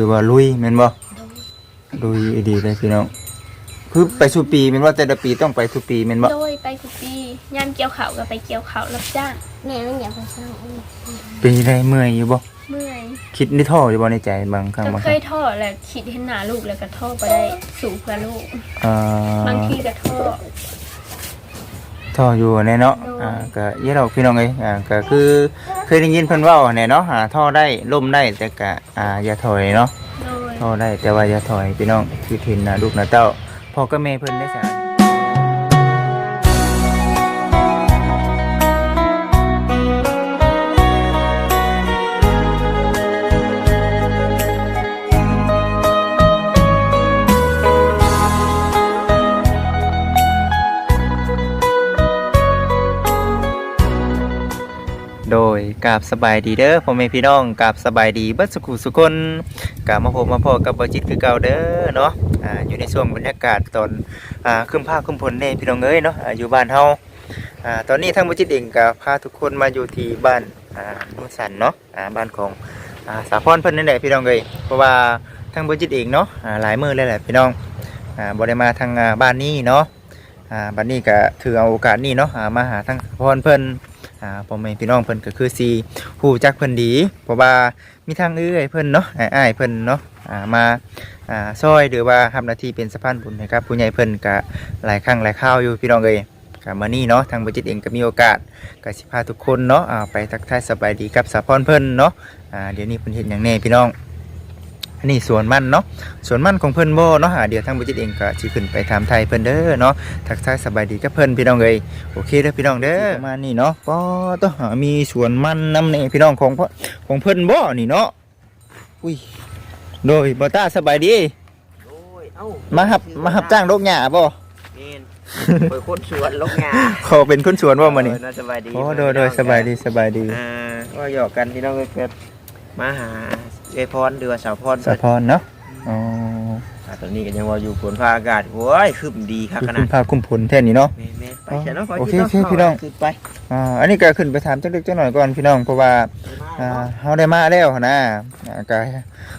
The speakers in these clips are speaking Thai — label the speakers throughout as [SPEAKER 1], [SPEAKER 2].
[SPEAKER 1] ถือว่าลุยแม่นบ่ลุยดีเลยพี่น้องคือไปสู่ปีแม่นว่าแต่ละปีต้องไปทุกปีแม่นบ่
[SPEAKER 2] โดยไปทุกปียามเกี่ยวเขาวก็ไปเกี่ยวเขาวรับจ้าง
[SPEAKER 3] แม่ไม่อยากไปสร้างอุ้ย
[SPEAKER 1] ปีใดเมื่อยอยู่บ่
[SPEAKER 2] เมื่อย
[SPEAKER 1] คิดนิท้ออยู่บ่ในใจบางครั้ง
[SPEAKER 2] ก็
[SPEAKER 1] บางค
[SPEAKER 2] เค
[SPEAKER 1] รั้ง
[SPEAKER 2] ยท่อแหละคิดเห็นหน้าลูกแล้วก็ท่อไปได้สู่เพื่อลูก
[SPEAKER 1] อ่า
[SPEAKER 2] บางทีก็ท่อ
[SPEAKER 1] ท่ออยู่แน่เนาะ
[SPEAKER 2] โดย
[SPEAKER 1] อ่าก็เยอะดอกพี่น้องเอ้ยอ่าก็คือเคยได้ยินเพิ่นเว้าแน่เนาะหาท่อได้ล่มได้แต่ก็อ่าอย่าถอยเนาะ
[SPEAKER 2] โดย
[SPEAKER 1] ท่อได้แต่ว่าอย่าถอยพี่น้องคือทินนะลูกนะเต้าพ่อกับแม่เพิ่นได้สา กราบสบายดีเด้อพ่อแม่พี่น้องกราบสบายดีบิดสุขุสุคนกราบมาพบมาพอกับบจิตคือเก่าเด้อเนาะอ่าอยู่ในช่วงบรรยากาศตอนอ่าครึ้มผ้าครึ้มฝนเน่พี่น้องเอ้ยเนาะอ่าอยู่บ้านเฮาอ่าตอนนี้ทางบจิตเองก็พาทุกคนมาอยู่ที่บ้านอ่านุ่นสันเนาะอ่าบ้านของอ่าสาพรเพิ่นนั่นแหละพี่น้องเอ้ยเพราะว่าทางบจิตเองเนาะอ่าหลายมื้อเลยแหละพี่น้องอ่าบ่ได้มาทางบ้านนี้เนาะอ่าบ้านนี้ก็ถือเอาโอกาสนี้เนาะมาหาทางพรเพิ่น อ่าพ่อแม่พี่น้องเพิ่นก็คือสีผู้จักเพิ่นดี เพราะว่ามีทางเอื้อยเพิ่นเนาะอ้ายเพิ่นเนาะอ่ามาอ่าซอยหรือว่าทำหน้าที่เป็นสะพานบุญนะครับผู้ใหญ่เพิ่นก็หลายครั้งหลายคราวอยู่พี่น้องเอ้ยก็มานี่เนาะทางบริจิตเองก็มีโอกาสก็สิพาทุกคนเนาะอ่าไปทักทายสบายดีกับสะพรเพิ่นเนาะอ่าเดี๋ยวนี้เพิ่นเห็นอย่างแน่พี่น้อง อันนี้สวนมันเนาะสวนมันของเพิ่นบ่เนาะอ่าเดี๋ยวทางบัจิตเองก็สิขึ้นไปถามไทยเพิ่นเด้อเนาะทักทายสบายดีกับเพิ่นพี่น้องเอ้ยโอเคเด้อพี่น้องเด้อประมาณนี้เนาะก็ต้องหามีสวนมันน้ำในพี่น้องของพ่อของเพิ่นบ่นี่เนาะอุ้ยโดยบ่ตาสบายดี
[SPEAKER 4] โอ้ยเอ้า
[SPEAKER 1] มาหับมาหับจ้างโรคหญ้าบ่
[SPEAKER 4] เมนเปิดคนสวนลกงา
[SPEAKER 1] เขาเป็นคนสวนบ่มื้อนี้
[SPEAKER 4] เน่าสบายดี
[SPEAKER 1] โอ้โดยโดยสบายดีสบายดี
[SPEAKER 4] อ่าก็หยอกกันพี่น้องเกิดมาหา เอพรเดือสาวพร
[SPEAKER 1] สะพรเนาะอ๋อ
[SPEAKER 4] อ่าตอนนี้ก็ยังว่าอยู่ฝนฟ้าอากาศโอ้ยคึมดีครับ
[SPEAKER 1] คือ
[SPEAKER 4] ข
[SPEAKER 1] คุ
[SPEAKER 4] นา
[SPEAKER 1] ณ
[SPEAKER 4] ด
[SPEAKER 1] พาคุ้มผลแท่นี้เนาะ
[SPEAKER 4] แม่แม่ไปเชียวเนาะไป
[SPEAKER 1] โอเค
[SPEAKER 4] ขึ้น
[SPEAKER 1] โอเคพี่น้อง
[SPEAKER 4] ขึ้นไป
[SPEAKER 1] อ่าอันนี้ก็ขึ้นไปถามจักเล็กจักหน่อยก่อนพี่น้องเพราะว่าอ่าเฮาได้มาแล้วหั้นนะอ่าก็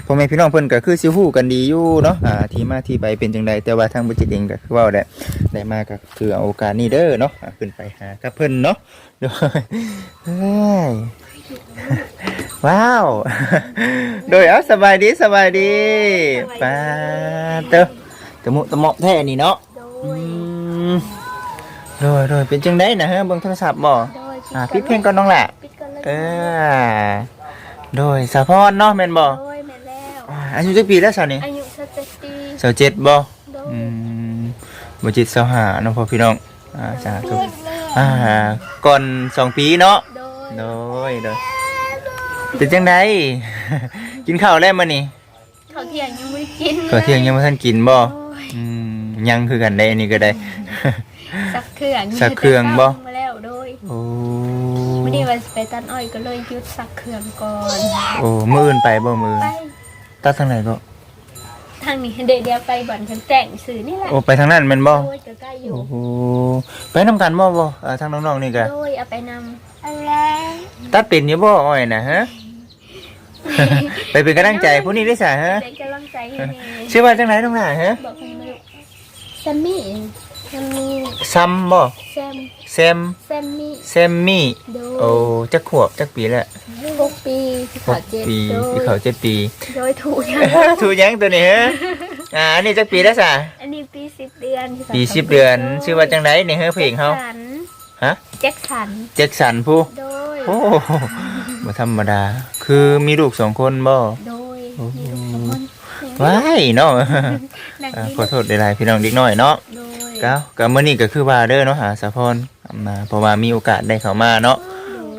[SPEAKER 1] พ่อแม่พี่น้องเพิ่นก็คือสิฮู้กันดีอยู่เนาะอ่าที่มาที่ไปเป็นจังไดแต่ว่าทางบ่จิตเองก็คือเว้าได้ได้มาก็คือเอาโอกาสนี้เด้อเนาะอะขึ้นไปหากับเพิ่นเนาะโดยเฮ้ย ว้าว โดยเอาสบายดีสบายดีป้าเตอตะมุตะมาะแท้นี่เนาะ
[SPEAKER 2] โด
[SPEAKER 1] อื
[SPEAKER 2] ย
[SPEAKER 1] มโดยโดยเป็นจังไดนะฮะเบิ่งโทรศัพท์บ่
[SPEAKER 2] โดย
[SPEAKER 1] อ่าปิดเพลงก่อนน้องแหละ
[SPEAKER 2] ปิดกันเลย
[SPEAKER 1] เออโดยสะพรเนาะแม่นบ่
[SPEAKER 2] โดยแม่แล้ว
[SPEAKER 1] อ่าอายุจักปีแล้วสาวนี่
[SPEAKER 2] อายุสักเจ็ดปี
[SPEAKER 1] สาวเจ็ดบ่
[SPEAKER 2] โดย
[SPEAKER 1] อืมบ่จิตสาวหาเนาะพ่อพี่น้องอ่าสาธุอ่าก่อนสองปีเนาะ
[SPEAKER 2] โดย
[SPEAKER 1] โดยโดย เป็นจังได กินข้าวแล้วมื้อนี้
[SPEAKER 2] เขาวเที่ยงยังไม่ได้กิน
[SPEAKER 1] ข้าวเที่ยงยังบ่ทันกินบ่
[SPEAKER 2] โดย
[SPEAKER 1] อืมยังคือกันได้อันนี้ก็ได้
[SPEAKER 2] สักเครื่อง
[SPEAKER 1] สักเครื่องบ่
[SPEAKER 2] มาแล้วโดย
[SPEAKER 1] โอ้
[SPEAKER 2] ไม่ได้วันไปตัดอ้อยก็เลยหยุดสักเครื่องก่อน
[SPEAKER 1] โอ้มื้ออื่นไปบ่มื้อ
[SPEAKER 2] ไป
[SPEAKER 1] ตัดทางไหนก็
[SPEAKER 2] ทางนี้เดี๋ยวเดี๋ยวไปบ่อนฉันแต่งสื่อนี่แหละ
[SPEAKER 1] โอ้ไปทางนั้นแม่นบ่
[SPEAKER 2] โดยจะใกล้อยู่
[SPEAKER 1] โอ้โหไปนํกันบ่บ่เอ่อทางน้องๆนี่ก็
[SPEAKER 2] โดยเอาไปนำอะไร
[SPEAKER 1] ตัดเป็นอยู่บ่อ้อยน่ะฮะ ไปเป็นกำลังใจผู้นี้ได้ซะฮะ
[SPEAKER 2] เด็กกำลังใจให้แม่
[SPEAKER 1] ชื่อว่าจังไดน้องหน่าฮะ
[SPEAKER 2] บอกให้มาลูกแซมมี่แซมมี่
[SPEAKER 1] ซัมบ่
[SPEAKER 2] แซม
[SPEAKER 1] แซม
[SPEAKER 2] แซมมี่
[SPEAKER 1] แซมมี่
[SPEAKER 2] โด
[SPEAKER 1] โอ้
[SPEAKER 2] ย
[SPEAKER 1] จักขวบจักปีแล้ว
[SPEAKER 2] หกปีที่
[SPEAKER 1] ห
[SPEAKER 2] เขา
[SPEAKER 1] ก
[SPEAKER 2] เจ็ด
[SPEAKER 1] ปี
[SPEAKER 2] โด
[SPEAKER 1] ที่
[SPEAKER 2] ย
[SPEAKER 1] เขาเจ็ดปี
[SPEAKER 2] โดยถูกยัง
[SPEAKER 1] ถูกยังตัวนี้ฮะอ่าอันนี้จักปีแล้วสะ
[SPEAKER 2] อันนี้ปีสิบเดือนที่เขา
[SPEAKER 1] ปีสิบเดือนชื่อว่าจังไดนี่เฮ้เพลงเขา
[SPEAKER 2] แจ็คสัน
[SPEAKER 1] ฮะ
[SPEAKER 2] แจ็คสัน
[SPEAKER 1] แจ็คสันผู้
[SPEAKER 2] โดย
[SPEAKER 1] โอ้บ่ธรรมดา คือมีลูกสองคนบ่
[SPEAKER 2] โดย
[SPEAKER 1] โอ้โห
[SPEAKER 2] มีลูกสองคน
[SPEAKER 1] ว้ายเนาะ
[SPEAKER 2] นัก
[SPEAKER 1] อ่า
[SPEAKER 2] บิน
[SPEAKER 1] ขอโทษหลายๆพี่น้องเด็กน้อยเนาะ
[SPEAKER 2] โดย
[SPEAKER 1] ก็ก็มื้อนี้ก็คือว่าเด้อเนาะหาสะพรมาเพราะว่ามีโอกาสได้เข้ามาเนาะ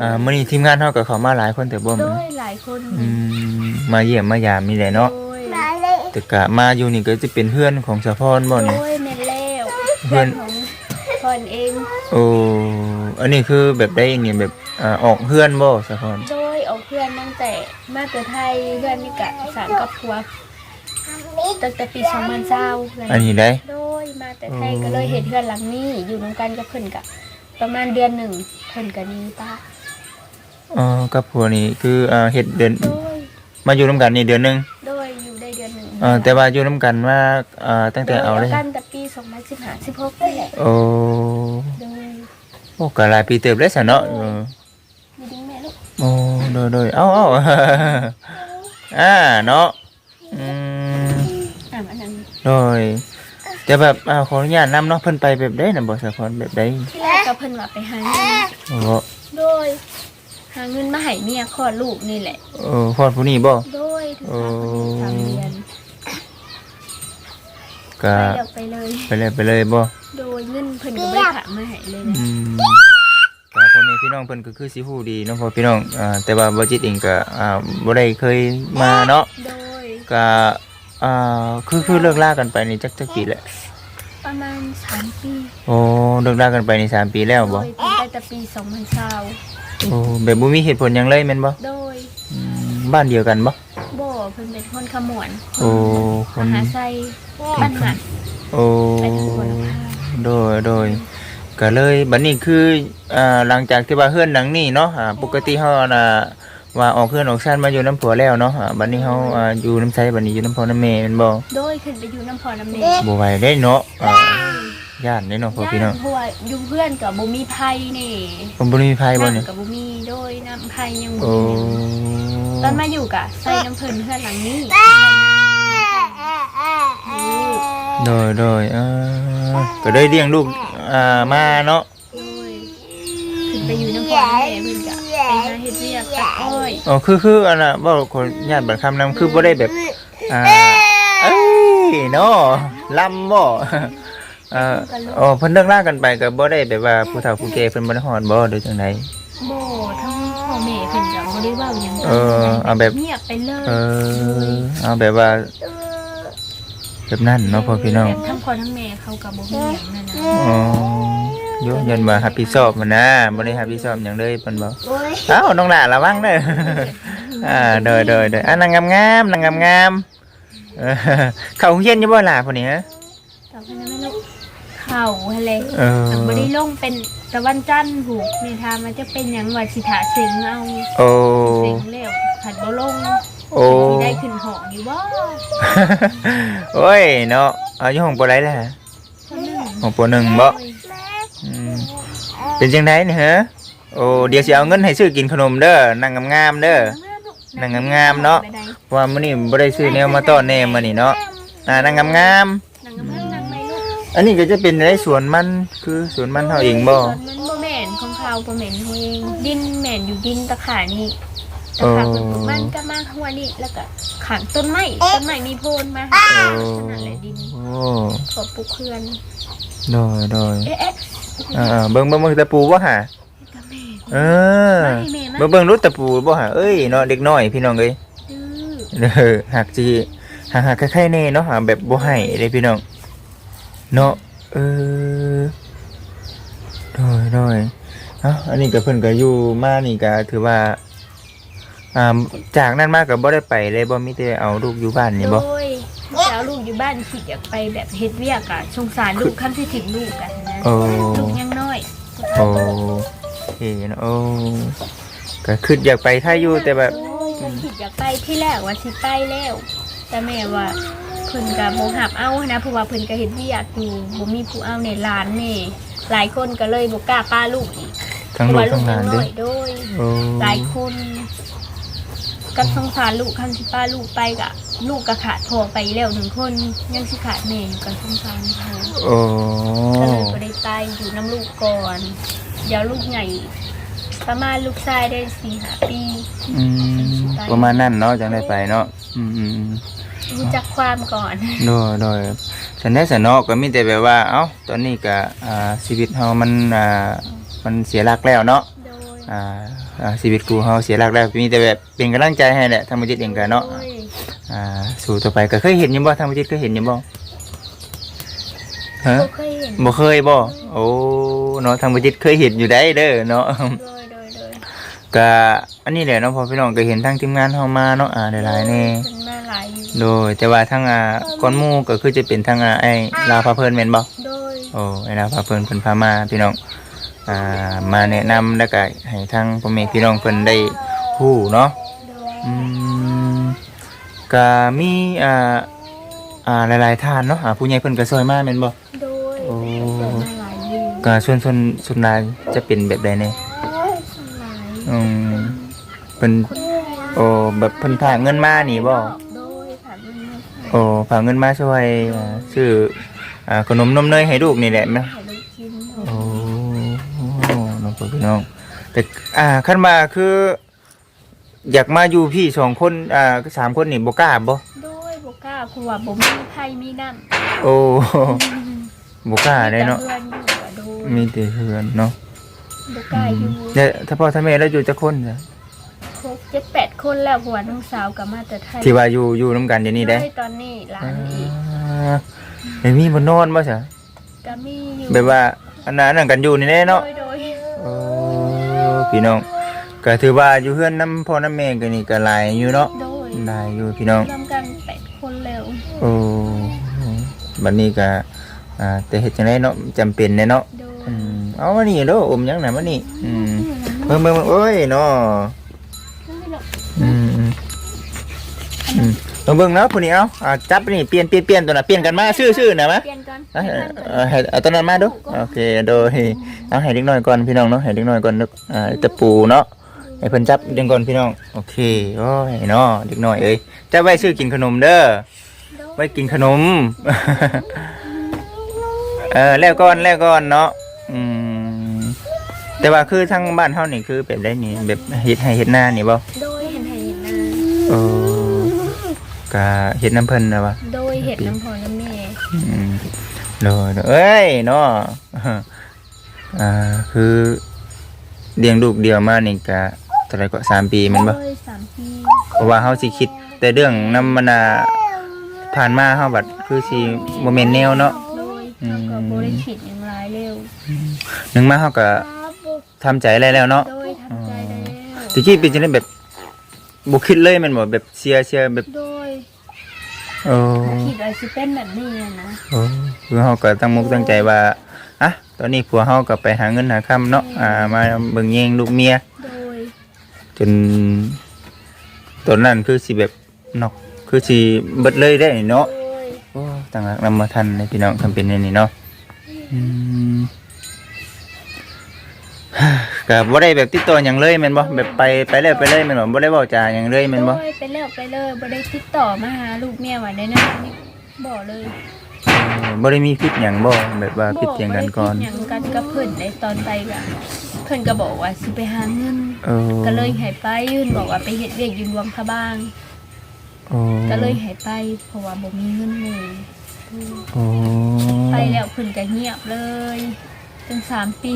[SPEAKER 1] อ่ามื้อนี้ทีมงานเฮาก็เข้ามาหลายคนแต่บ่
[SPEAKER 2] โด
[SPEAKER 1] มื้อย
[SPEAKER 2] หลายคน
[SPEAKER 1] อืมมาเยี่ยมมายามมีแหละเนาะ
[SPEAKER 2] โดย
[SPEAKER 1] แต่กะมาอยู่นี่ก็จะเป็นเพื่อนของสะพรบ่
[SPEAKER 2] โด
[SPEAKER 1] นี่
[SPEAKER 2] ยแม่นแล้ว
[SPEAKER 1] เพื่อน
[SPEAKER 2] ของพรเอง
[SPEAKER 1] โอ้อันนี้คือแบบได้เนี่ยแบบอ่าออกเพื่อนบ่สะพร
[SPEAKER 2] โดยเอาเพื่อนตั้งแต่มาเกิดไทยเพื่อนนี่กะสารกับพัวตั้งแต่ปี2020เลย
[SPEAKER 1] อันนี้ได้
[SPEAKER 2] โดยมาแต่ไทยก็เลยเห็นเพื่อนหลังนี้อยู่นำกันกับเพิ่นกะประมาณเดือนหนึ่งเพิ่นก็หนี้ป้า
[SPEAKER 1] อ๋อกับผัวนี่คืออ่าเฮ็ดเดือน
[SPEAKER 2] โดย
[SPEAKER 1] มาอยู่นํกันนี่เดือนหนึง
[SPEAKER 2] โดยอยู่
[SPEAKER 1] เออแต่ว่าอยู่นํกันมาเอ่อตั้งแต่เอาเลย
[SPEAKER 2] กันแต่ปี2015 16นี่แหละ
[SPEAKER 1] โอ้
[SPEAKER 2] โดย
[SPEAKER 1] โอ้ก็หลายปีเติบแล้วซะเนาะเออ
[SPEAKER 2] มีดิ้งแม่ลูก
[SPEAKER 1] โอ้โดยโดยเอ้าเอ้าอ่าเนาะอืม
[SPEAKER 2] อ่านอันนั้น
[SPEAKER 1] โดยแต่แบบอ่าขออนุญาตนำเนาะเพิ่นไปแบบใดน่ะบ่สะพรแบบใด
[SPEAKER 2] ที่แรกก็เพิ่นว่าไปหาเงิน
[SPEAKER 1] โอ้
[SPEAKER 2] โดยหาเงินมาให้เมียคลอดลูกนี่แหละ
[SPEAKER 1] เออพอดผู้นี้บ่
[SPEAKER 2] โดยถึง
[SPEAKER 1] โอ้
[SPEAKER 2] ทางเรียน
[SPEAKER 1] ก็
[SPEAKER 2] ไปเดี๋ยวไปเลย
[SPEAKER 1] ไปเลยไปเลยบ่
[SPEAKER 2] โดยเงินเพิ่นก็ไม่ฝากมาให้เลยนะ
[SPEAKER 1] อืมก็ พ่อแม่พี่น้องเพิ่นก็คือสิฮู้ดีเนาะพ่อพี่น้องอ่าแต่ว่าบ่จิตเองก็อ่าบ่ได้เคยมาเนาะ
[SPEAKER 2] โดย
[SPEAKER 1] ก็อ่าคือคือเลิกลากันไปนี่จักจักปีแหละ
[SPEAKER 2] ประมาณ3ปี
[SPEAKER 1] โอ้เลิกลากันไปนี่สามปีแล้ว
[SPEAKER 2] โด
[SPEAKER 1] บ่
[SPEAKER 2] ยเพิ่นไปแต่ปี2020
[SPEAKER 1] โอ้แบบบ่มีเหตุผลหยังเลยแม่นบ่
[SPEAKER 2] โดย
[SPEAKER 1] อืมบ้านเดียวกันบ่
[SPEAKER 2] บ่เพิ่นเป็นคนขมวน
[SPEAKER 1] โอ้ค
[SPEAKER 2] ม
[SPEAKER 1] น
[SPEAKER 2] หาไซบ้านหัก
[SPEAKER 1] โอ้
[SPEAKER 2] ไปทางบัวลำพา
[SPEAKER 1] โดยโดย ก็เลยบัดนี้คืออ่าหลังจากที่ว่าเฮือนหลังนี้เนาะอ่าปกติเฮาน่ะว่าออกเฮือนออกซ่านมาอยู่น้ำผัวแล้วเนาะอ่าบัดนี้เฮาอ่าอยู่น้ำไสบัดนี้อยู่น้ำพ่อน้ำแม่แม่นบ่
[SPEAKER 2] โดยขึ้นไปอยู่น้ำพอน้ำเน
[SPEAKER 1] บ่ไหวได้เนาะอ่าญาติเด้เนาะพ่อพี่น้อง
[SPEAKER 2] เพราะว่าอยู่เพื่อนกับบ่มีไผนี่
[SPEAKER 1] ผมบ่มีไผบ่นี่
[SPEAKER 2] น้ำกับบ่มีโดยน้ำไผยังบ่
[SPEAKER 1] โอ้
[SPEAKER 2] มีตอนมาอยู่กะใส่น้ำเพิ่นเพื่อนหลังนี้
[SPEAKER 1] โดยโดยเออก็ได้เลี้ยงลูกอ่ามาเนาะ
[SPEAKER 2] โดยขึ้นไปอยู่น้ำพอน้ำแม่เพิ่นกะไปหาเฮ็ดเวียกตัดอ้อย
[SPEAKER 1] อ๋อคือคืออันน่ะบ่คนญาติบัดคำนำคือบ่ได้แบบอ่าเอ้ยเนาะลำบ่เอ่ออ๋อเพิ่นเลิกลากันไปก็บ่ได้แบบว่าผู้เฒ่าผู้แก่เพิ่นบ่ได้ฮอดบ่หรือจังได
[SPEAKER 2] บ่ทั้งพ่อแม่เพิ่นก็บ่ได้เว้าหยัง
[SPEAKER 1] เออเอาแบบ
[SPEAKER 2] เงียบไปเลย
[SPEAKER 1] เออเอาแบบว่า แบบนั้นเนาะพ่อพี่น้อง
[SPEAKER 2] แบบทั้งพ่อทั้งแม่เขาก็บ่มีหยังนั่นนะ
[SPEAKER 1] อ๋อโยยันว่ารับผิดชอบมันนะบ่ได้รับผิดชอบหยังเลยเพิ่นบอกเอ้าน้องหลานระวังเด้อ อ่าเด้อเด้อเด้ออะนางงามๆนางงามๆเออเข้าโรงเรียนอยู่บ่ล่ะพุ่นนี่ฮะ
[SPEAKER 2] ต่อไปนั้นแม่ลูกเข้าหั่นเลย
[SPEAKER 1] เออ
[SPEAKER 2] แต่บ่ได้ลงเป็นตะวันจันทร์ผูกในทางมันจะเป็นหยังว่าสิถาเสียงเอา
[SPEAKER 1] โอ้
[SPEAKER 2] เสียงแล้วผัดบ่ลง
[SPEAKER 1] โอ้
[SPEAKER 2] สิได้ขึ้นหองอยู่บ่
[SPEAKER 1] โอ้ยเนาะเอาอยู่ห้องปอไรล่ะ
[SPEAKER 2] คนหนึง
[SPEAKER 1] ห้องปอหนึ่งบ่อืมเป็นจังไดนี่ฮะโอ้เดี๋ยวสิเอาเงินให้ซื้อกินขนมเด้อนางงามๆเด้อนั่งงามๆเนาะเพราะว่ามื้อนี้บ่ได้ซื้อแนวมาต้อนแน่มื้อนี้เนาะอ่านางงาม
[SPEAKER 2] นั่งงามๆนั่งไหมลูก
[SPEAKER 1] ๆอันนี้ก็จะเป็นในสวนมันคือสวนมันเฮาเองบ่
[SPEAKER 2] ส่วนมันบ่แม่นของเขาบ่แม่นเฮาเองดินแม่นอยู่ดินตะขานี่ ตะขาเพิ่นปลูกมันก็มาหัวนี่แล้วก็ขังต้นไม้ต้นไม้มีโพนมา
[SPEAKER 1] โอ้
[SPEAKER 2] นั่นแหละดิน
[SPEAKER 1] โอ้
[SPEAKER 2] ขอปลูกเพื่อน
[SPEAKER 1] โดยโดย
[SPEAKER 2] เอ๊ะเอ๊ะ
[SPEAKER 1] อ่าๆเบิ่งเบิ่งเบิ่งตะปูบ่หา
[SPEAKER 2] กับแม่
[SPEAKER 1] เออ
[SPEAKER 2] ไม่แม่มา
[SPEAKER 1] เบิ่งเบิ่งรู้ตะปูบ่หาเอ้ยเนาะเด็กน้อยพี่น้องเอ้ย
[SPEAKER 2] ดื้อ
[SPEAKER 1] เออหักจีหักหักคล้ายๆแน่เนาะหาแบบบ่ให้เด้พี่น้องเนาะเออโดยโดยเอ้าอันนี้ก็เพิ่นก็อยู่มานี่ก็ถือว่า อ่าจากนั้นมาก็บ่ได้ไปเลยบ่มีแต่เอาลูกอยู่บ้านนี่บ่
[SPEAKER 2] โดยจะเอาลูกอยู่บ้านคิดอยากไปแบบเฮ็ดเวียกอะสงสารลูกคันสิถึงลูกกันนะ
[SPEAKER 1] โอ้
[SPEAKER 2] ลูกยังน้อย
[SPEAKER 1] โอ้เห็นโอ้ก็คืออยากไปถ้าอยู่แต่แบบ
[SPEAKER 2] โอ้ยก็คิดอยากไปที่แรกว่าสิไปแล้ว แต่แม่ว่าเพิ่นก็บ่หับเอานะเพราะว่าเพิ่นก็เฮ็ดเวียกอยู่บ่มีผู้เอาในร้านนี่หลายคนก็เลยบ่กล้าป้าลูกอีก
[SPEAKER 1] ทั้งลูกทั้งหลาน
[SPEAKER 2] เพ
[SPEAKER 1] เด้
[SPEAKER 2] ระ
[SPEAKER 1] อ
[SPEAKER 2] ว่ลูกยังน้อยโดย
[SPEAKER 1] โอ้
[SPEAKER 2] หลายคน ก็สงสารลูกคันสิป้าลูกไปกะลูกก็ขาดพ่อไปแล้วหนึ่งคนยังสิขาดแม่อยู่กันสงสารเขา
[SPEAKER 1] โอ้
[SPEAKER 2] ก็เลยก็ได้ตายอยู่น้ำลูกก่อน เดี๋ยวลูกใหญ่ประมาณลูกชายได้สี่ห้าปี
[SPEAKER 1] อืมประมาณนั้นเนาะจังได้ไปเนาะอืมอืมอืม
[SPEAKER 2] รู้จักความก่อน
[SPEAKER 1] โดยโดยฉันได้สนอก็มีแต่แบบว่า เอ้า ตอนนี้ก็อ่าชีวิตเฮามันอ่ามันเสียหลักแล้วเนาะ
[SPEAKER 2] โดย
[SPEAKER 1] อ่า อ่าชีวิตกูเฮาเสียหลักแล้วมีแต่แบบเป็นกำลังใจให้แหละทางมุจิตเองก็เนาะ
[SPEAKER 2] โดย
[SPEAKER 1] อ่าสู่ต่อไปก็เคยเห็นอยู่บ่ทางมุจิตเคยเห็นอยู่บ่ฮะ
[SPEAKER 2] บ่เคยเห็น
[SPEAKER 1] บ่เคยบ่โอ้เนาะทางมุจิตเคยเห็นอยู่ได้เด้อเนาะ
[SPEAKER 2] โดยโดยโดย
[SPEAKER 1] ก็อันนี้แหละเนาะพอพี่น้องก็เห็นทางทีมงานเฮามาเนาะอ่าหลายๆแน่
[SPEAKER 2] เป็นมาหลายอยู่
[SPEAKER 1] โดยแต่ว่าทางอ่าก้อนหมู่ก็คือจะเป็นทางอ่าไอ้ลาวพาเพลินแม่นบ่
[SPEAKER 2] โดย
[SPEAKER 1] โอ้ไอ้ลาวพาเพลินเพิ่นพามาพี่น้อง อ่ามาแนะนำแล้วก็ให้ทางพ่อแม่พี่น้องเพิ่นได้ฮู้เนาะ
[SPEAKER 2] โดย
[SPEAKER 1] อืมก็มีอ่าอ่าหลายๆท่านเนาะอ่าผู้ใหญ่เพิ่นก็ซอยมาแม่นบ่
[SPEAKER 2] โดย
[SPEAKER 1] โอ้
[SPEAKER 2] เกิดมาหลายอยู่
[SPEAKER 1] ก็ส่วนส่วนส่วนนายจะเป็นแบบใดแน่
[SPEAKER 2] หลาย
[SPEAKER 1] อืมเพิ่นโอ้แบบเพิ่นฝากเงินมานี่บ่
[SPEAKER 2] โดยผ่านเงินมาให้
[SPEAKER 1] โอ้ฝากเงินมาช่วยอ่าซื้ออ่าขนมนมเนยให้ลูกนี่แหละแม่
[SPEAKER 2] ให้ลูกกิน
[SPEAKER 1] โอ้น้อง พ่อพี่น้อง แต่อ่าคันมาคือ อยากมาอยู่พี่สองคนอ่าสามคนนี่บ่กล้าบ่
[SPEAKER 2] โดยบ่กล้าเพราะว่าบ่มีไผมีน้ำ
[SPEAKER 1] โอ้บ่กล้าได้เนาะ
[SPEAKER 2] มีแต่เพื่อนอยู่อะโดย
[SPEAKER 1] มีแต่เพื่อนเนาะ
[SPEAKER 2] บ่กล้าอยู่
[SPEAKER 1] แล้วถ้าพ่อถ้าแม่แล้วอยู่จักคนจ้ะ
[SPEAKER 2] ครบเจ็ดแปดคนแล้วเพราะว่าน้องสาวก็มาแต่ไทย
[SPEAKER 1] ที่ว่าอยู่อยู่นํกันเดี๋ยวนี้ได้
[SPEAKER 2] โตอนนี้หลานอีก
[SPEAKER 1] อ่าเดี๋ยวมีบ่นอนบ่ซะ
[SPEAKER 2] ก็มีอยู่
[SPEAKER 1] แบบว่าอันนั้นนั่นกันอยู่นี่แน่เนาะ
[SPEAKER 2] โดยโดย
[SPEAKER 1] โอ้ พี่น้องก็ถือว่าอยู่เฮือนน้ำพ่อน้ำแม่ก็นี่ก็หลายอยู่เนาะ
[SPEAKER 2] โดย
[SPEAKER 1] หลายอยู่พี่น้อง
[SPEAKER 2] รวมกันแปดคนแล้ว
[SPEAKER 1] โอ้บัดนี้ก็อ่าแต่เฮ็ดจังไดเนาะจำเป็นแน่เนาะ
[SPEAKER 2] โดย
[SPEAKER 1] อืมเอามานี่เด้ออมหยังน่ะมานี่อืมเบิ่งเบิ่งเบิ่งโอ้ยเนาะอืมอืมอืมเบิ่งเบิ่งเนาะผู้นี้เอาอ่าจับนี่เปลี่ยนเปลี่ยนเปลี่ยนตัวน่ะเปลี่ยนกันมาชื่อชื่อน่ะมะ
[SPEAKER 2] เปลี่ยน กัน
[SPEAKER 1] เอาเอาให้เอาตัวนั้นมาดูโอเคโดยเอาให้เด็กน้อยก่อนพี่น้องเนาะให้เด็กน้อยก่อนนึกอ่าตะปูเนาะให้เพิ่นจับเด็กก่อนพี่น้องโอเคโอ้ยเนาะเด็กน้อยเอ้ยจะไว้ซื้อกินขนมเด้อไว้กินขนม เออแล้วก่อนแล้วก่อนเนาะอืมแต่ว่าคือทางบ้านเฮานี่คือแบบได้นี่แบบเฮ็ดให้เฮ็ดหน้านี่บ่
[SPEAKER 2] โดยเห็นให้เห็นนา
[SPEAKER 1] เออก็เฮ็ดน้ำเพิ่นนะวะ
[SPEAKER 2] โดยเห็ดน้ำพอน้ำแม่
[SPEAKER 1] อืม โดยโดยเอ้ยเนาะอ่าคือเลี้ยงลูกเดียวมานี่ก็เท่าไหร่ก็สามปีแม่นบ่
[SPEAKER 2] โดยสามปี
[SPEAKER 1] เพราะว่าเฮาสิคิด แต่เรื่องนำมันน่ะผ่านมาเฮาบัดคือสิบ่แม่นแนวเนาะ
[SPEAKER 2] โดยเขาก็บ่ได้คิดอย่างไรเร็ว
[SPEAKER 1] หนึงมาเฮาก็ทำใจได้แล้วเนาะ
[SPEAKER 2] โดยทำใจได้แล้ว
[SPEAKER 1] ตะกี้เป็นจังได๋แบบบ่คิดเลยแม่นบ่แบบเสียเสียแบบ
[SPEAKER 2] โดย
[SPEAKER 1] เออ
[SPEAKER 2] คิดว่าสิเป็นแบบนี้อะนะ
[SPEAKER 1] โอ้คือเฮาก็ตั้งมุกตั้งใจว่าอะตอนนี้ผัวเฮาก็ไปหาเงินหาค่ำเนาะอ่ามาเบิ่งแยงลูกเมีย
[SPEAKER 2] โดย
[SPEAKER 1] จนตอนนั้นคือสิแบบเนาะคือสิเบิดเลยได้เนาะ
[SPEAKER 2] โดย
[SPEAKER 1] โอ้ต่างหากนำมาทันในพี่น้องทำเป็นอย่างนี้เนาะอืม ก็บ่ได้แบบติดต่อหยังเลยแม่นบ่แบบไปไปแล้วไปเลยแม่นบ่บ่ได้เว้าจาหยังเลยแม่นบ่
[SPEAKER 2] โดยไปเลิกไปเลยบ่ได้ติดต่อมาหาลูกแม่ว่าได้นะนี่บ่เลย
[SPEAKER 1] เออบ่ได้มีผิดหยังบ่แบบว่าผิดเถียงกันก่อน
[SPEAKER 2] บ่ได้คิดหยังกันกับเพิ่นในตอนไปก็เพิ่นก็บอกว่าสิไปหาเงิน
[SPEAKER 1] เออ
[SPEAKER 2] ก็เลยให้ไปยื่นบอกว่าไปเฮ็ดเวียกอยู่รวมพระบาง
[SPEAKER 1] โอ้
[SPEAKER 2] ก็เลยให้ไปเพราะว่าบ่มีเงินเลย
[SPEAKER 1] โอ้
[SPEAKER 2] ไปแล้วเพิ่นก็เงียบเลยจนสามปี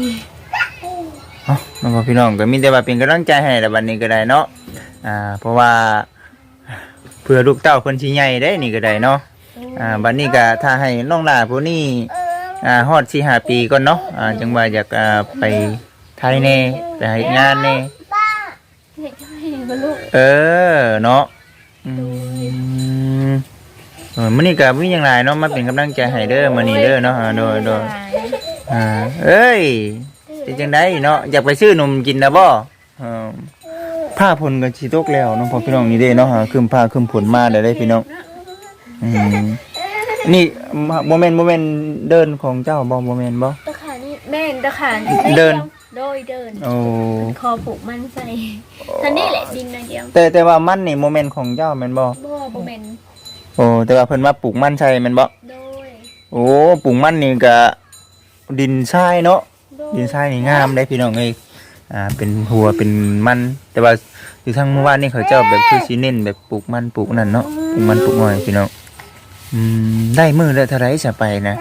[SPEAKER 1] เอาน้องพ่อพี่น้องก็มีแต่ว่าเป็นกำลังใจให้ละบัดนี้ก็ได้เนาะอ่าเพราะว่าเพื่อลูกเต้าเพิ่นสิใหญ่ได้นี่ก็ได้เนาะอ่าบัดนี้ก็ถ้าให้น้องหลาผู้นี้อ่าฮอดสี่หาปีก่อนเนาะอ่าจังว่าอยากอ่าไปไทยแน่ไปเฮ็ดงานแน่
[SPEAKER 2] เฮ็ดให้บ่ลูก
[SPEAKER 1] เออเนาะอืมเออมื้อนี้ก็มีหยังหลายเนาะมาเป็นกำลังใจให้เด้อมื้อนี้เด้อเนาะโดยโดยอ่าเอ้ย เป็นจังไดเนาะอยากไปซื้อนมกินนะบ่เออผ้าผลก็สิตกแล้วเน้องพ่อพี่น้องนี่เด้เนาะหาคืมผ้าคืมผลมาได้เลยพี่น้องอืมนี่บ่แม่นบ่แม่นเดินของเจ้าบ่บ่แม่นบ่
[SPEAKER 2] ตะขานี่แม่นตะขา
[SPEAKER 1] เดิน
[SPEAKER 2] โดยเดิน
[SPEAKER 1] โอ้
[SPEAKER 2] คอปลูกมันใส่ท่านี่แหละดินนะเดียว
[SPEAKER 1] แต่แต่ว่ามันนี่โมเมนต์ของเจ้าแม่นบ่
[SPEAKER 2] บ่บ่แม่น
[SPEAKER 1] โอ้แต่ว่าเพิ่นมาปลูกมันใช่แม่นบ่
[SPEAKER 2] โดย
[SPEAKER 1] โอ้ปลูกมันนี่ก็ดินทรายเนาะ
[SPEAKER 2] โดิ
[SPEAKER 1] นทรายนี่งามได้พี่น้องเอ้ยอ่าเป็นหัวเป็นมัน แต่ว่าอยู่ทางหมู่บ้านนี่เขาเจ้าแบบคือสิเน้นแบบปลูกมันปลูกนั่นเนาะปลูกมันปลูกอ้อยพี่น้องอืมได้มื้อละเท่าไรจะไปนะ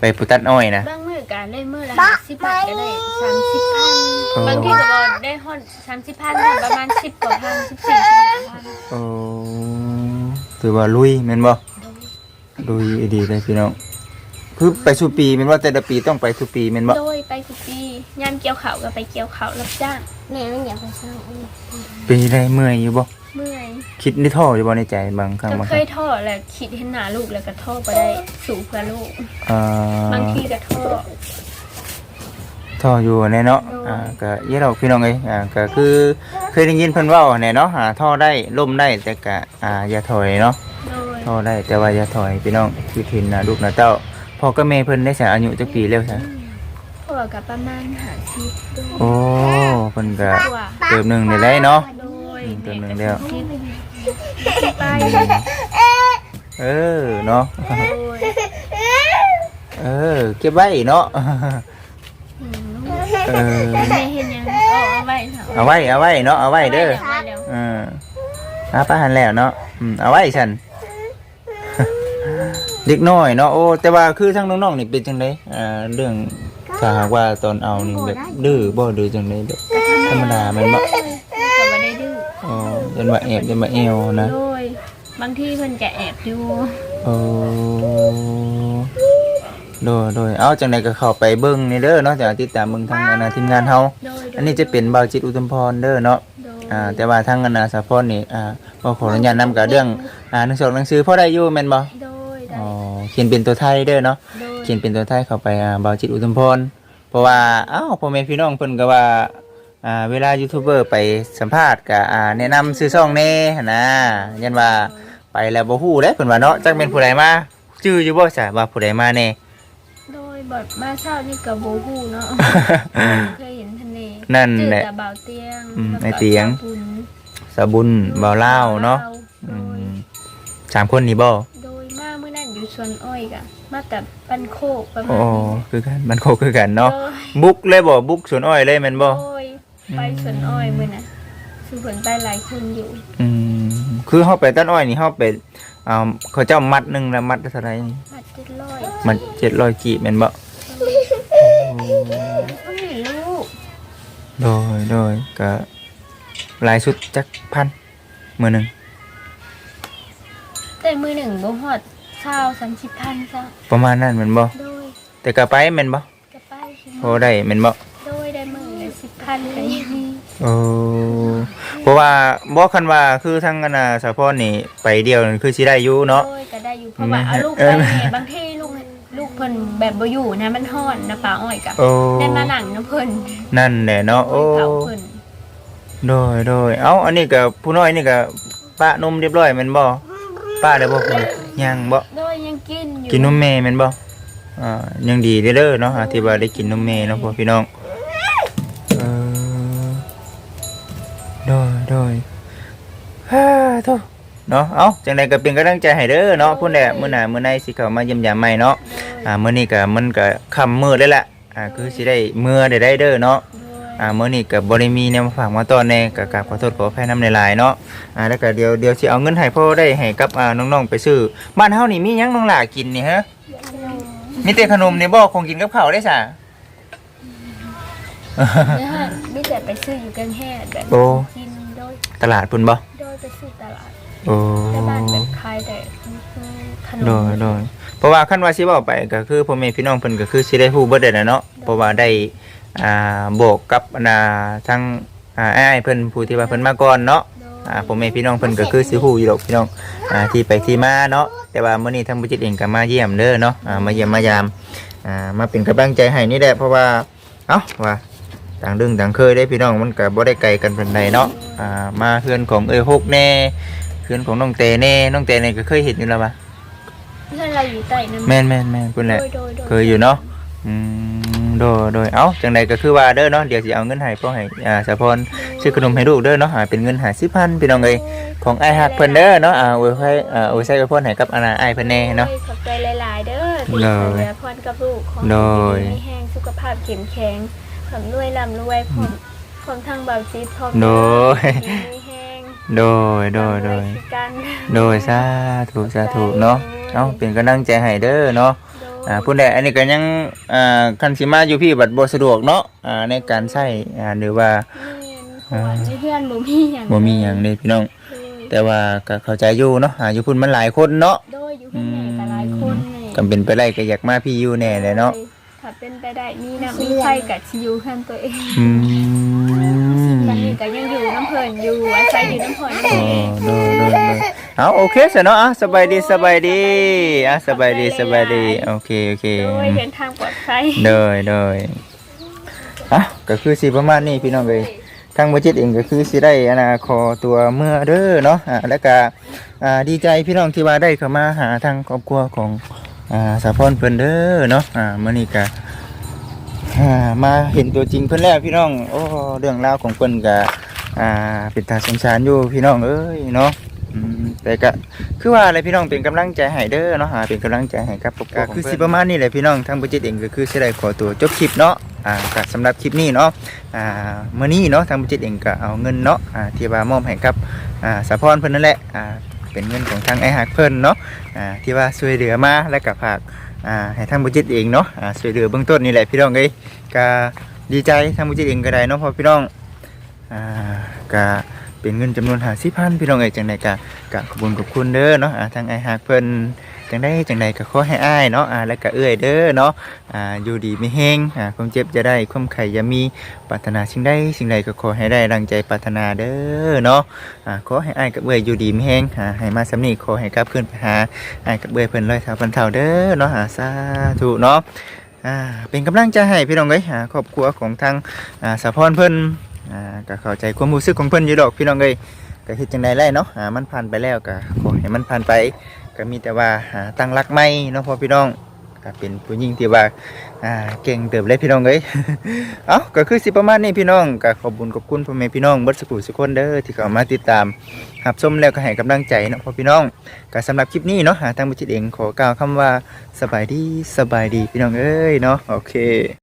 [SPEAKER 1] ไปปลูกตัดอ้อยนะ
[SPEAKER 2] บางมือก็ได้มือละ50บาทก็ได้30,000บพันบางทีก็บ่ได้ฮอด30,000ประมาณ10กว่าพัน14 15,000
[SPEAKER 1] โอ้ถือว่าลุยแม่นบ่ลุยดีเลยพี่น้อง คือไปสู่ปีแม่นว่าแต่ละปีต้องไปทุกปีแม่นบ่
[SPEAKER 2] โดยไปทุกปียามเกี่ยวข้าวก็ไปเกี่ยวข้าวรับจ้าง
[SPEAKER 3] แม่มันอยากไปสร้างอีก
[SPEAKER 1] เป็นได้เมื่อยอยู่บ่
[SPEAKER 2] เมื่อย
[SPEAKER 1] คิดได้ท้ออยู่บ่ในใจบางครั้ง
[SPEAKER 2] ก็
[SPEAKER 1] บาง
[SPEAKER 2] เค
[SPEAKER 1] ครั้
[SPEAKER 2] ย
[SPEAKER 1] ง
[SPEAKER 2] ท่อแหละคิดเห็นหน้าลูกแล้วก็ท่อบ่ได้สู่เพื่อลูก
[SPEAKER 1] อ่า
[SPEAKER 2] บางทีก็ท่อ
[SPEAKER 1] ท้ออยู่แน่เนาะ
[SPEAKER 2] โดย
[SPEAKER 1] อ่าก็เยอะเราพี่น้องเอ้ยอ่าก็คือเคยได้ยินเพิ่นเว้าแน่เนาะหาท้อได้ล่มได้แต่ก็อ่าอย่าถอยเนาะ
[SPEAKER 2] โดย
[SPEAKER 1] ท้ออได้แต่ว่าอย่าถอยพี่น้องคือเห็นนะลูกนะเต้า พ่อกับแม่เพิ่นได้สาอายุจักปีแล้วซะ
[SPEAKER 2] พวกกับประมาณหาชีพด้วย
[SPEAKER 1] โอ้เพิ่นก็
[SPEAKER 2] ตัว
[SPEAKER 1] เติมหนึงได้เลยเนาะ
[SPEAKER 2] โดย
[SPEAKER 1] อืมตัวหนึ่งแล้ว
[SPEAKER 2] ไป
[SPEAKER 1] เออเนาะ
[SPEAKER 2] โดย
[SPEAKER 1] เออ เก็บไว้เนาะ
[SPEAKER 2] อืม
[SPEAKER 1] เออ
[SPEAKER 2] แม่เห็นยังเอาเอาไว้เถอะ
[SPEAKER 1] เอาไว้เอาไว้เนาะ เอาไว้เด้อ
[SPEAKER 2] เอาไว้แล้ว
[SPEAKER 1] เอออาป้าหันแล้วเนาะ อืม เอาไว้ฉัน เด็กน้อยเนาะโอ้แต่ว่าคือทั้งน้องๆนี่เป็นจังไดอ่าเรื่องถ้าหากว่าตอนเอานี่แบบดื้อบ่ดื้อจังไดแบบธรรมดาแมันบ่
[SPEAKER 2] ก็ไม่ได้ดื้อ
[SPEAKER 1] อ๋อยันว่าแอบยันว่าแอวนะ
[SPEAKER 2] โดยบางที่เพิ่นจะแอบอยู่
[SPEAKER 1] โอ้โดยโดยเอาจังไดก็เข้าไปเบิ่งนี่เด้อเนาะจะติดตามเบิ่งทางอนาทีมงานเฮา
[SPEAKER 2] โดย
[SPEAKER 1] อันนี้จะเป็นเบาจิตอุตมพรเด้อเนาะ
[SPEAKER 2] โดย
[SPEAKER 1] อ่าแต่ว่าทางอนาสะพรนี่อ่าก็ขออนุญาตนำกับเรื่องอ่าหนังสือหนังสือพอได้อยู่แม่นบ่
[SPEAKER 2] โดย ได้
[SPEAKER 1] อ๋อเขียนเป็นตัวไทยเด้อเนาะ
[SPEAKER 2] โดย
[SPEAKER 1] เขียนเป็นตัวไทยเข้าไปอ่าเบาจิตอุตมพรเพราะว่าอ้าวพ่อแม่พี่น้องเพิ่นก็ว่าอ่าเวลายูทูบเบอร์ไปสัมภาษณ์ก็อ่าแนะนำซื้อซ่องแน่หั้นนะยันว่าไปแล้วบ่ฮู้เด้เพิ่นว่าเนาะจักเป็นผู้ใดมาชื่ออยู่บ่จ้ะว่าผู้ใดมาแน่
[SPEAKER 2] โดยบทมาเช้านี่กับโบฮูเนาะเคยเห็นทะเล
[SPEAKER 1] นั่น
[SPEAKER 2] จืด
[SPEAKER 1] แหละ
[SPEAKER 2] แต่เบาเตียง
[SPEAKER 1] อืม
[SPEAKER 2] แล้วก็
[SPEAKER 1] ไอ้เตียง
[SPEAKER 2] สาวบุญ
[SPEAKER 1] สะบุญเบาเล่าวเนาะ
[SPEAKER 2] โด
[SPEAKER 1] อื
[SPEAKER 2] ย
[SPEAKER 1] มสามคนนี่บ่
[SPEAKER 2] โสวนอ้อยกะมาแต่ปันโคกประมา
[SPEAKER 1] โอ้
[SPEAKER 2] ณนี้
[SPEAKER 1] คือกันมันโคคือกันเนาะ
[SPEAKER 2] โดย
[SPEAKER 1] บุกเลยบ่บุกสวนอ้อยเลยแม่นบ่
[SPEAKER 2] โดยไปสวนอ้อยมื่อน่ะคือผลไปหลายคนอยู่
[SPEAKER 1] อืมคือเฮาไปต้นอ้อยนี่เฮาไปอ่าเขาเจ้ามัดหนึงแล้วมัดเท่าไหร่นี่
[SPEAKER 2] มาเจ็ดร้อย
[SPEAKER 1] มัน700กีบแม่นบ่
[SPEAKER 2] ก็มีลูก
[SPEAKER 1] โดยโดยก็หลายสุดจักพันมื้อหนึง
[SPEAKER 2] แต่มือหนึ่งบ่ฮอด เช้าสามสิบพันซะ
[SPEAKER 1] ประมาณนั้นแม่นบ่
[SPEAKER 2] โดย
[SPEAKER 1] แต่ก็ไปแม่นบ่
[SPEAKER 2] กระไป
[SPEAKER 1] พอได้แม่นบ่
[SPEAKER 2] โดยได้มือละสิบพันก็ยังมี
[SPEAKER 1] โอ้เพราะว่าบ่คันว่าคือทางอนาสะพรนี่ไปเดียวนั่นคือสิได้อยู่เนาะ
[SPEAKER 2] โดยก็ได้อยู่เพราะว่าเอาลูก
[SPEAKER 1] เอ
[SPEAKER 2] ไป
[SPEAKER 1] อ
[SPEAKER 2] แม่บางทีลูกลูกเพิ่นแบบบ่อยู่นะมันฮ้อนนะป่าอ้อยกะ
[SPEAKER 1] โอ้
[SPEAKER 2] ได้มาหนังน้ำเพิ่น
[SPEAKER 1] นั่นแหละเนาะโอ้
[SPEAKER 2] เผาเพิ่น
[SPEAKER 1] โดยโดยเอ้าอันนี้ก็ผู้น้อยนี่ก็ป้านมเรียบร้อยแม่นบ่ป้าได้บ่คุณ ยังบ่
[SPEAKER 2] โดยยังกินอยู่
[SPEAKER 1] กินนมแม่แม่นบ่อ่ายังดีเด้อเด้อเนาะอ่าที่ว่าได้กินนมแม่เนาะพ่อพี่น้องเออโดยโดยฮ่าโธ่เนาะเอ้าจังไดก็เป็นกำลังใจให้เด้อเนาะพุ่นแหละมื้อหน้ามื้อในสิเข้ามาเยี่ยมยามใหม่เนาะอ่ามื้อนี้ก็มันก็ค่ำมืดแล้วล่ะอ่าคือสิได้มื้อได้ได้เด้อเนาะ
[SPEAKER 2] โดย
[SPEAKER 1] อ่ามื้อนี้ก็บ่ได้มีแนวมาฝากมาตอนแน่ก็กราบขอโทษขออภัยนำหลายๆเนาะอ่าแล้วก็เดี๋ยวเดี๋ยวสิเอาเงินให้พ่อได้ให้กับอ่าน้องๆไปซื้อบ้านเฮานี่มีหยังน้องหล่ากินนี่ฮะมีแต่ขนมนี่บ่คงกินกับข้าวได้ซะ
[SPEAKER 2] เนื้อมีแต่ไปซื้ออยู่กันแห่แบบ
[SPEAKER 1] โอ้
[SPEAKER 2] กินโดย
[SPEAKER 1] ตลาดพุ่นบ่
[SPEAKER 2] โดยไปซื้อตลาด
[SPEAKER 1] โอ้
[SPEAKER 2] ในบ้านแบบขายแต่ขนม
[SPEAKER 1] โดยโดยเพราะว่าคันว่าสิเว้าไปก็คือพ่อแม่พี่น้องเพิ่นก็คือสิได้ฮู้เบิดได้แหละเนาะเพราะว่าได้ อ่าบอกกับอันน่ะทั้งอ่าอ้ายเพิ่นผู้ที่ว่าเพิ่นมาก่อนเนาะ
[SPEAKER 2] โดย
[SPEAKER 1] อ่าพ่อแม่พี่น้องเพิ่นก็คือสิฮู้อยู่ดอกพี่น้องอ่าที่ไปที่มาเนาะแต่ว่ามื้อนี้ทางบุจิตเองก็มาเยี่ยมเด้อเนาะอ่ามาเยี่ยมมายามอ่ามาเป็นกำลังใจให้นี่แหละเพราะว่าเอ้าว่าต่างเรื่องต่างเคยได้พี่น้องมันก็บ่ได้ไกลกันปานใดเนาะอ่ามาเพื่อนของเอ้ยฮกแน่เพื่อนของน้องเตแน่น้องเตนี่ก็เคยเห็นอยู่แล้วปะ
[SPEAKER 2] เพื่อนเราอยู่ใต้น้ำ
[SPEAKER 1] แม่นแม่นแม่นเพิ่นแหละ
[SPEAKER 2] โดยโดยโดย
[SPEAKER 1] เคยอยู่เนาะอืม โดยโดยเอ้าจังใดก็คือว่าเด้อเนาะเดี๋ยวสิเอาเงินให้พ่อให้อ่าสะพรซื้อขนมให้ลูกเด้อเนาะอ่าเป็นเงิน50,000พี่น้องเอ้ยของไอฮักเพิ่นเด้อเนาะอ่าอวยให้อ่าอวยใส่อวยพรให้กับอาณาไอายเพิ่นแน่เนาะ
[SPEAKER 2] ขอบใจหลาย ๆ เด้อที่
[SPEAKER 1] โดย
[SPEAKER 2] เหลือพรกับลูกของ
[SPEAKER 1] โดย
[SPEAKER 2] มีแห้งสุขภาพเข้มแข็งความรวยร่ำรวยพร้อมพร้อมทางเบาซีพร้อม
[SPEAKER 1] โดย
[SPEAKER 2] มีแห้ง
[SPEAKER 1] โดยโดยโดย
[SPEAKER 2] ร่ำรวคือกัน
[SPEAKER 1] โดยสาธุสาธุเนาะเนาะเป็นกำลังใจให้เด้อเนาะ
[SPEAKER 2] โดย
[SPEAKER 1] อ่าผู้ใดอันนี้ก็ยังอ่าคันสิมาอยู่พี่บัดบ่สะดวกเนาะอ่าในการใช้อ่าหรือว่า
[SPEAKER 2] มีหัวมีเพื่อนบ่มีหยัง
[SPEAKER 1] บ่มีหยังนี่พี่น้อง
[SPEAKER 2] โดย
[SPEAKER 1] แต่ว่าก็เข้าใจอยู่เนาะอ่าอยู่พุ่นมันหลายคนเนาะ
[SPEAKER 2] โดยอยู่ข้างในก็หลายคนนี่
[SPEAKER 1] ก็เป็นไปได้ก็อยากมาพี่อยู่แน่เลยเนาะ
[SPEAKER 2] ถ้าเป็นไปได้มีน้ำมีไฟกับชิอยู่ข้างตัวเอง
[SPEAKER 1] อืม
[SPEAKER 2] ตอ นนี้ก็ยังอยู่น้ำเพลินอยู่อาศัยอยู่น้ำเพลิน
[SPEAKER 1] อ๋อ
[SPEAKER 2] นี่
[SPEAKER 1] โดยโดยโดยเอาโอเคซะเนาะอะสบายดีสบายดีอะสบายดีสบายดีโอเคโอเค
[SPEAKER 2] โดยเดินทางปลอดภัย
[SPEAKER 1] เดยเดยอะก็คือสิประมาณนี้พี่น้องเลยทางบัจิตเองก็คือสิได้อนาคอตัวเมื่อเด้อเนาะอ่าแล้วก็อ่าดีใจพี่น้องที่ว่าได้เข้ามาหาทางครอบครัวของอ่าสาพรเพิ่นเด้อเนาะอ่ามื้อนี้ก็อ่า มาเห็นตัวจริงเพิ่นแล้วพี่น้อง โอ้เรื่องราวของเพิ่นก็อ่าเป็นตาสงสารอยู่พี่น้องเอ้ยเนาะอืมแต่ก็คือว่าอะไรพี่น้องเป็นกำลังใจให้เด้อเนาะหาเป็นกำลังใจให้กับครอบครัวของเพิ่นคือสิประมาณนี้แหละพี่น้องทางบัจิตเองก็คือสิได้ขอตัวจบคลิปเนาะอ่าก็สำหรับคลิปนี้เนาะอ่าเมื่อนี้เนาะทางบัจิตเองก็เอาเงินเนาะอ่าที่ว่ามอบให้กับอ่าสาพรเพิ่นนั่นแหละอ่าเป็นเงินของทางไอหักเพิ่นเนาะอ่าที่ว่าช่วยเหลือมาแล้วก็ฝาก อ่าให้ทางบุจิตเองเนาะอ่าช่วยเหลือเบื้องต้นนี่แหละพี่น้องเอ้ยก็ดีใจทางบุจิตเองก็ได้เนาะเพอพี่น้องอ่าก็เป็นเงินจำนวนหาสิพันพี่น้องเอ้ยจังใดก็ก็ขอบคุณขอบคุณเด้อเนาะอ่าทางไอหักเพิ่น จังได้จังใดก็ขอให้อ้ายเนาะอ่าแล้วก็เอื้อยเด้อเนาะอ่าอยู่ดีไม่แห้งอ่าความเจ็บจะได้ความไข่อย่ามีปรารถนาสิ่งใดสิ่งใดก็ขอให้ได้ดังใจปรารถนาเด้อเนาะอ่าขอให้อ้ายกับเบยอยู่ดีมีแฮงอ่าให้มาสำนีขอให้กลับขึ้นไปหาอ้ายกับเบยเพิ่นร้อยเท่าพันเท่าเด้อเนาะหาสาธุเนาะอ่าเป็นกำลังใจให้พี่น้องเอ้ยอ่าครอบครัวของทางอ่าสะพรเพิ่นอ่าก็เข้าใจความรู้สึกของเพิ่นอยู่ดอกพี่น้องเอ้ยก็เฮ็ดจังได๋ไล่เนาะอ่ามันผ่านไปแล้วก็ขอให้มันผ่านไป ก็มีแต่ว่าหาตั้งรักใหม่เนาะพ่อพี่น้องก็เป็นผู้หญิงที่ว่าอ่าเก่งเติบเลยพี่น้องเอ้ยเอ้าก็คือสิประมาณนี้พี่น้องก็ขอบคุญขอบคุณพ่อแม่พี่น้องเบิดสกุลสุกคนเด้อที่เข้ามาติดตามรับชมแล้วก็ให้กำลังใจเนาะพ่อพี่น้องก็สำหรับคลิปนี้เนาะหาทางบุจิตเองขอกล่าวคำว่าสบายดีสบายดีพี่น้องเอ้ยเนาะโอเค